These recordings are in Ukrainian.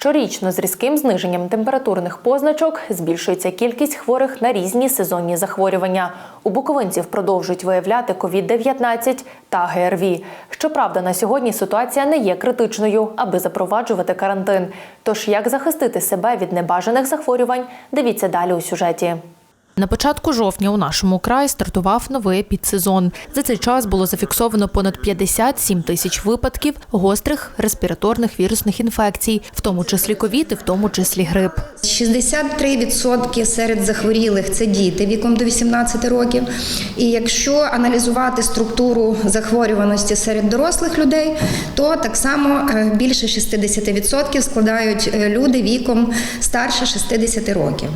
Щорічно з різким зниженням температурних позначок збільшується кількість хворих на різні сезонні захворювання. У буковинців продовжують виявляти COVID-19 та ГРВІ. Щоправда, на сьогодні ситуація не є критичною, аби запроваджувати карантин. Тож як захистити себе від небажаних захворювань, дивіться далі у сюжеті. На початку жовтня у нашому краї стартував новий підсезон. За цей час було зафіксовано понад 57 тисяч випадків гострих респіраторних вірусних інфекцій, в тому числі ковід і в тому числі грип. 63% серед захворілих це діти віком до 18 років. І якщо аналізувати структуру захворюваності серед дорослих людей, то так само е, більше 60% складають е, люди віком старше 60 років.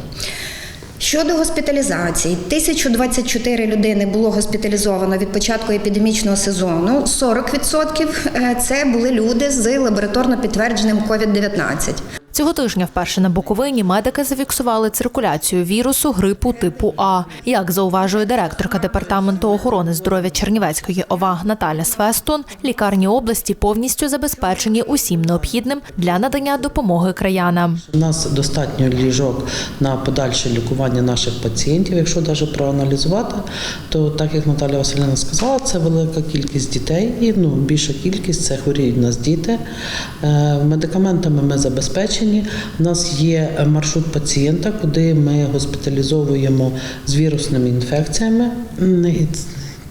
Щодо госпіталізації, 1024 людини було госпіталізовано від початку епідемічного сезону. 40% е, це були люди з лабораторно підтвердженим COVID-19. Цього тижня вперше на Буковині медики зафіксували циркуляцію вірусу грипу типу А. Як зауважує директорка департаменту охорони здоров'я Чернівецької ОВА Наталя Свестон, лікарні області повністю забезпечені усім необхідним для надання допомоги краянам. У нас достатньо ліжок на подальше лікування наших пацієнтів. Якщо навіть проаналізувати, то так як Наталя Васильівна сказала, це велика кількість дітей, і ну більша кількість це хворіють в нас діти. Е, Медикаментами ми забезпечені. У нас є маршрут пацієнта, куди ми госпіталізовуємо з вірусними інфекціями.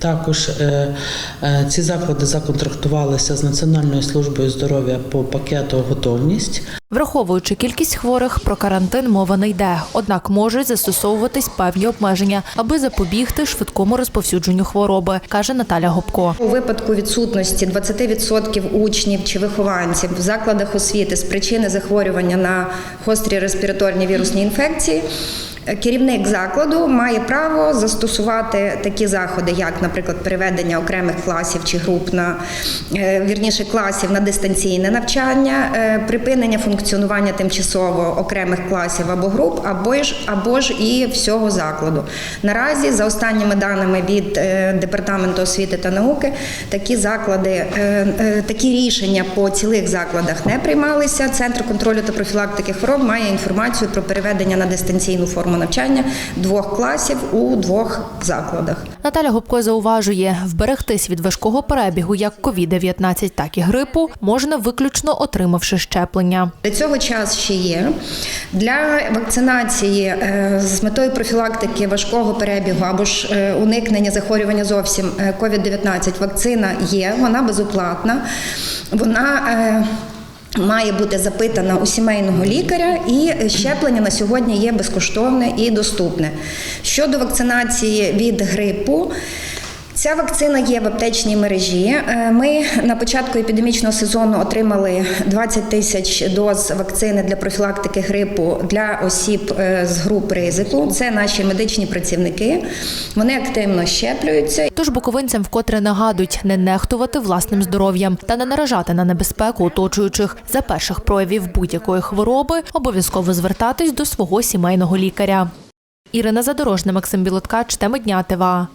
Також е, е, ці заклади законтрактувалися з Національною службою здоров'я по пакету готовність. Враховуючи кількість хворих, про карантин мова не йде. Однак можуть застосовуватись певні обмеження, аби запобігти швидкому розповсюдженню хвороби, каже Наталя Гопко. У випадку відсутності 20% учнів чи вихованців в закладах освіти з причини захворювання на гострі респіраторні вірусні інфекції. Керівник закладу має право застосувати такі заходи, як, наприклад, переведення окремих класів чи груп на е, вірніше класів на дистанційне навчання, е, припинення функціонування тимчасово окремих класів або груп, або ж або ж і всього закладу. Наразі, за останніми даними від е, департаменту освіти та науки, такі заклади, е, е, такі рішення по цілих закладах не приймалися. Центр контролю та профілактики хвороб має інформацію про переведення на дистанційну форму навчання двох класів у двох закладах. Наталя Гопко зауважує, вберегтись від важкого перебігу як COVID-19, так і грипу можна виключно отримавши щеплення. Для цього час ще є. Для вакцинації е, з метою профілактики важкого перебігу або ж е, уникнення захворювання зовсім е, COVID-19 вакцина є, вона безоплатна. Вона Має бути запитана у сімейного лікаря, і щеплення на сьогодні є безкоштовне і доступне. Щодо вакцинації від грипу, Ця вакцина є в аптечній мережі. Е, Ми на початку епідемічного сезону отримали 20 тисяч доз вакцини для профілактики грипу для осіб е, з груп ризику. Це наші медичні працівники. Вони активно щеплюються. Тож буковинцям вкотре нагадують не нехтувати власним здоров'ям та не наражати на небезпеку оточуючих. За перших проявів будь-якої хвороби обов'язково звертатись до свого сімейного лікаря. Ірина Задорожна, Максим Білоткач, теми дня ТВА.